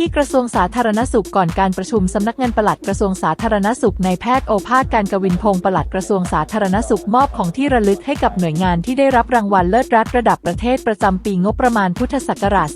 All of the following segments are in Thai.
ที่กระทรวงสาธารณสุขก่อนการประชุมสำนักงานปลัดกระทรวงสาธารณสุขในแพทย์โอภาสการกวินพงศ์ปลัดกระทรวงสาธารณสุขมอบของที่ระลึกให้กับหน่วยงานที่ได้รับรางวัลเลิศรัฐระดับประเทศประจำปีงบประมาณพุทธศักราช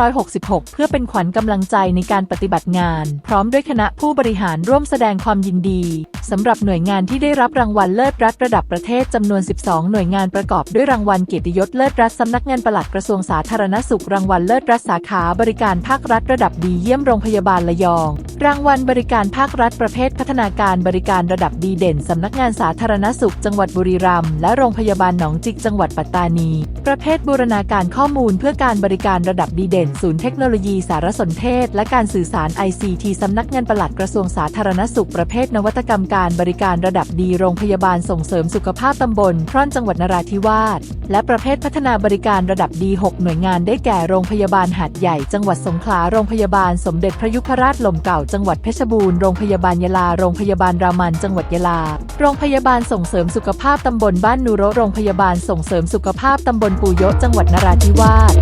2566 เพื่อเป็นขวัญกำลังใจในการปฏิบัติงาน พร้อมด้วยคณะผู้บริหารร่วมแสดงความยินดีสำหรับหน่วยงานที่ได้รับรางวัลเลิศรัฐระดับประเทศจำนวน 12 หน่วยงานประกอบด้วยรางวัลเกียรติยศเลิศรัฐสำนักงานปลัดกระทรวงสาธารณสุขรางวัลเลิศรัฐสาขาบริการภาครัฐระดับดีเยี่ยมโรงพยาบาลระยอง รางวัลบริการภาครัฐประเภทพัฒนาการบริการระดับดีเด่น สำนักงานสาธารณสุข จังหวัดบุรีรัมย์และโรงพยาบาลหนองจิกจังหวัดปัตตานี ประเภทบูรณาการข้อมูลเพื่อการบริการระดับดีเด่น ศูนย์เทคโนโลยีสารสนเทศ และการสื่อสาร ICT สำนักงานปลัดกระทรวงสาธารณสุขประเภทนวัตกรรมการบริการระดับดีโรงพยาบาลส่งเสริมสุขภาพตำบลพร่อนจังหวัดนราธิวาสและประเภทพัฒนาบริการระดับดี 6 หน่วยงานได้แก่โรงพยาบาลหาดใหญ่จังหวัดสงขลาโรงพยาบาลสมเด็จพระยุพราชลมเก่าจังหวัดเพชรบูรณ์ โรงพยาบาลยะลา โรงพยาบาลรามันจังหวัดยะลา โรงพยาบาลส่งเสริมสุขภาพตำบลบ้านนูโรโรงพยาบาลส่งเสริมสุขภาพตำบลปูโยะจังหวัดนราธิวาส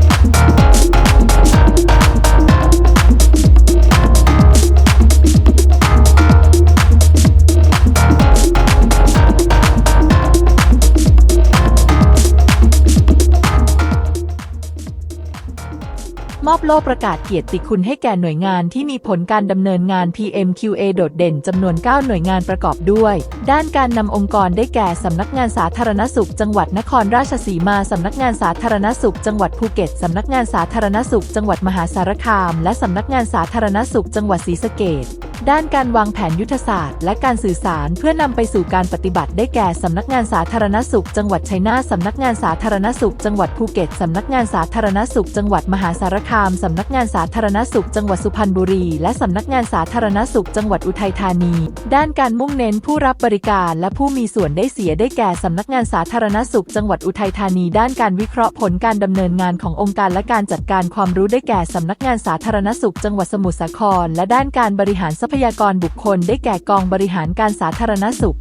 อบโล่ประกาศเกียรติคุณให้แก่หน่วยงานที่มีผลการดำเนินงาน PMQA โดดเด่นจำนวน 9 หน่วยงานประกอบด้วย ด้านการนำองค์กรได้แก่สำนักงานสาธารณสุข จังหวัดนครราชสีมาสำนักงานสาธารณสุข จังหวัดภูเก็ตสำนักงานสาธารณสุข จังหวัดมหาสารคาม และสำนักงานสาธารณสุข จังหวัดศรีสะเกษ ด้านการวางแผนยุทธศาสตร์และการสื่อสารเพื่อนำไปสู่การปฏิบัติได้แก่สำนักงานสาธารณสุข จังหวัดชัยนาทสำนักงานสาธารณสุข จังหวัดภูเก็ตสำนักงานสาธารณสุข จังหวัดมหาสารคามสำนักงานสาธารณสุข จังหวัดสุพรรณบุรี และสำนักงานสาธารณสุข จังหวัดอุทัยธานี ด้านการมุ่งเน้นผู้รับบริการและผู้มีส่วนได้เสียได้แก่สำนักงานสาธารณสุข จังหวัดอุทัยธานี ด้านการวิเคราะห์ผลการดำเนินงานขององค์การและการจัดการความรู้ได้แก่สำนักงานสาธารณสุข จังหวัดสมุทรสาคร และด้านการบริหารทรัพยากรบุคคลได้แก่กองบริหารการสาธารณสุข